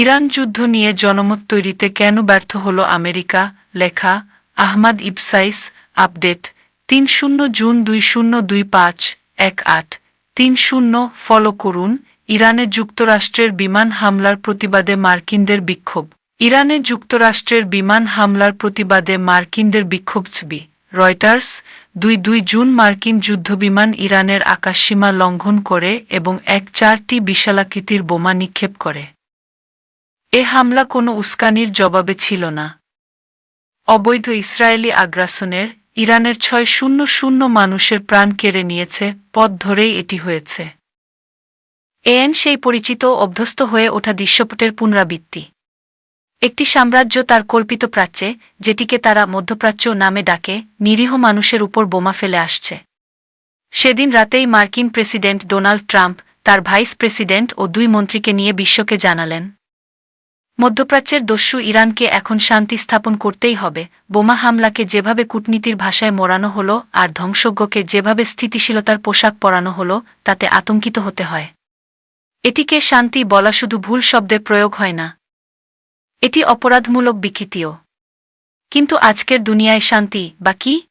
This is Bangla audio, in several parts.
ইরান যুদ্ধ নিয়ে জনমত তৈরিতে কেন ব্যর্থ হল আমেরিকা? লেখা আহমাদ ইবসাইস, আপডেট তিন শূন্য জুন দুই শূন্য দুই পাঁচ এক আট। তিন শূন্য ফলো করুন ইরানে যুক্তরাষ্ট্রের বিমান হামলার প্রতিবাদে মার্কিনদের বিক্ষোভ। ইরানে যুক্তরাষ্ট্রের বিমান হামলার প্রতিবাদে মার্কিনদের বিক্ষোভ ছবি। রয়টার্স, দুই দুই জুন মার্কিন যুদ্ধবিমান ইরানের আকাশসীমা লঙ্ঘন করে এবং এক চারটি বিশালাকৃতির বোমা নিক্ষেপ করে। এ হামলা কোনো উস্কানির জবাবে ছিল না। অবৈধ ইসরায়েলি আগ্রাসনের, ইরানের ছয় শূন্য শূন্য মানুষের প্রাণ কেড়ে নিয়েছে, পথ ধরেই এটি হয়েছে। এএন সেই পরিচিত অভ্যস্ত হয়ে ওঠা দৃশ্যপটের পুনরাবৃত্তি। একটি সাম্রাজ্য তার কল্পিত প্রাচ্যে, যেটিকে তারা মধ্যপ্রাচ্য নামে ডাকে, নিরীহ মানুষের উপর বোমা ফেলে আসছে। সেদিন রাতেই মার্কিন প্রেসিডেন্ট ডোনাল্ড ট্রাম্প তার ভাইস প্রেসিডেন্ট ও দুই মন্ত্রীকে নিয়ে বিশ্বকে জানালেন। মধ্যপ্রাচ্যের দস্যু ইরানকে এখন শান্তি স্থাপন করতেই হবে। বোমা হামলাকে যেভাবে কূটনীতির ভাষায় মোড়ানো হল আর ধ্বংসজ্ঞকে যেভাবে স্থিতিশীলতার পোশাক পরানো হল, তাতে আতঙ্কিত হতে হয়। এটিকে শান্তি বলা শুধু ভুল শব্দের প্রয়োগ হয় না। এটি অপরাধমূলক বিকৃতিও। কিন্তু আজকের দুনিয়ায় শান্তি বা কি?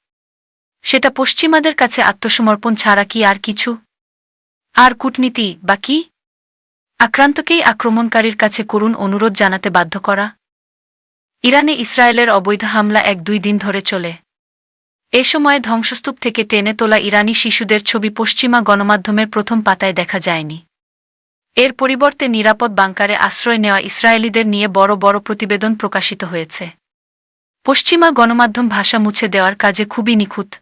সেটা পশ্চিমাদের কাছে আত্মসমর্পণ ছাড়া কি আর কিছু? আর কূটনীতি বা কি? আক্রান্তকেই আক্রমণকারীর কাছে করুণ অনুরোধ জানাতে বাধ্য করা। ইরানে ইসরায়েলের অবৈধ হামলা এক দুই দিন ধরে চলে। এ সময়ে ধ্বংসস্তূপ থেকে টেনে তোলা ইরানি শিশুদের ছবি পশ্চিমা গণমাধ্যমের প্রথম পাতায় দেখা যায়নি। এর পরিবর্তে নিরাপদ বাংকারে আশ্রয় নেওয়া ইসরায়েলিদের নিয়ে বড় বড় প্রতিবেদন প্রকাশিত হয়েছে। পশ্চিমা গণমাধ্যম ভাষা মুছে দেওয়ার কাজে খুবই নিখুঁত।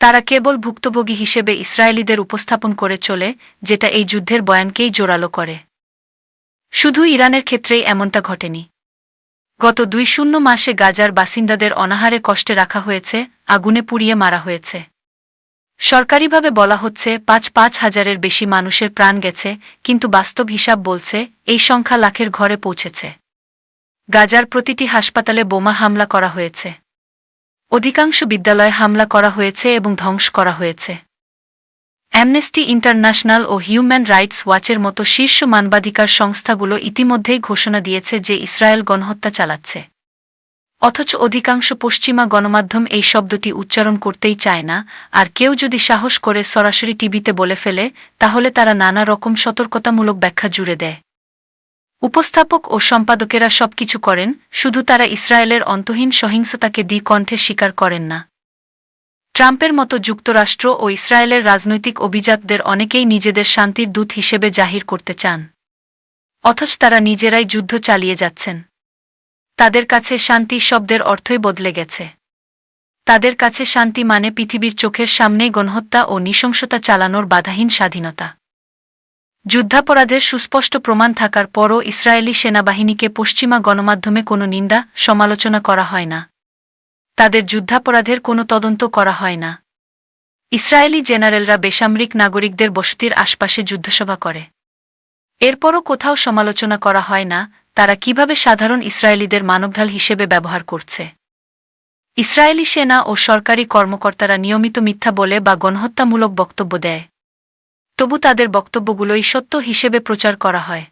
তারা কেবল ভুক্তভোগী হিসেবে ইসরায়েলিদের উপস্থাপন করে চলে, যেটা এই যুদ্ধের বয়ানকেই জোরালো করে। শুধু ইরানের ক্ষেত্রেই এমনটা ঘটেনি। গত দুই শূন্য মাসে গাজার বাসিন্দাদের অনাহারে কষ্টে রাখা হয়েছে, আগুনে পুড়িয়ে মারা হয়েছে। সরকারিভাবে বলা হচ্ছে, পাঁচ পাঁচ হাজারের বেশি মানুষের প্রাণ গেছে, কিন্তু বাস্তব হিসাব বলছে, এই সংখ্যা লাখের ঘরে পৌঁছেছে। গাজার প্রতিটি হাসপাতালে বোমা হামলা করা হয়েছে। অধিকাংশ বিদ্যালয়ে হামলা করা হয়েছে এবং ধ্বংস করা হয়েছে। অ্যামনেস্টি ইন্টারন্যাশনাল ও হিউম্যান রাইটস ওয়াচের মতো শীর্ষ মানবাধিকার সংস্থাগুলো ইতিমধ্যেই ঘোষণা দিয়েছে যে ইসরায়েল গণহত্যা চালাচ্ছে। অথচ অধিকাংশ পশ্চিমা গণমাধ্যম এই শব্দটি উচ্চারণ করতেই চায় না, আর কেউ যদি সাহস করে সরাসরি টিভিতে বলে ফেলে, তাহলে তারা নানা রকম সতর্কতামূলক ব্যাখ্যা জুড়ে দেয়। উপস্থাপক ও সম্পাদকেরা সবকিছু করেন, শুধু তারা ইসরায়েলের অন্তহীন সহিংসতাকে দ্বিকণ্ঠে স্বীকার করেন না। ট্রাম্পের মতো যুক্তরাষ্ট্র ও ইসরায়েলের রাজনৈতিক অভিজাতদের অনেকেই নিজেদের শান্তির দূত হিসেবে জাহির করতে চান। অথচ তারা নিজেরাই যুদ্ধ চালিয়ে যাচ্ছেন। তাদের কাছে শান্তি শব্দের অর্থই বদলে গেছে। তাদের কাছে শান্তি মানে পৃথিবীর চোখের সামনেই গণহত্যা ও নৃশংসতা চালানোর বাধাহীন স্বাধীনতা। যুদ্ধাপরাধের সুস্পষ্ট প্রমাণ থাকার পরও ইসরায়েলি সেনাবাহিনীকে পশ্চিমা গণমাধ্যমে কোনো নিন্দা, সমালোচনা করা হয় না। তাদের যুদ্ধাপরাধের কোনো তদন্ত করা হয় না। ইসরায়েলি জেনারেলরা বেসামরিক নাগরিকদের বসতির আশপাশে যুদ্ধসভা করে। এরপরও কোথাও সমালোচনা করা হয় না, তারা কীভাবে সাধারণ ইসরায়েলিদের মানবঢাল হিসেবে ব্যবহার করছে। ইসরায়েলি সেনা ও সরকারি কর্মকর্তারা নিয়মিত মিথ্যা বলে বা গণহত্যামূলক বক্তব্য দেয়। তবু তাদের বক্তব্যগুলোই সত্য হিসেবে প্রচার করা হয়।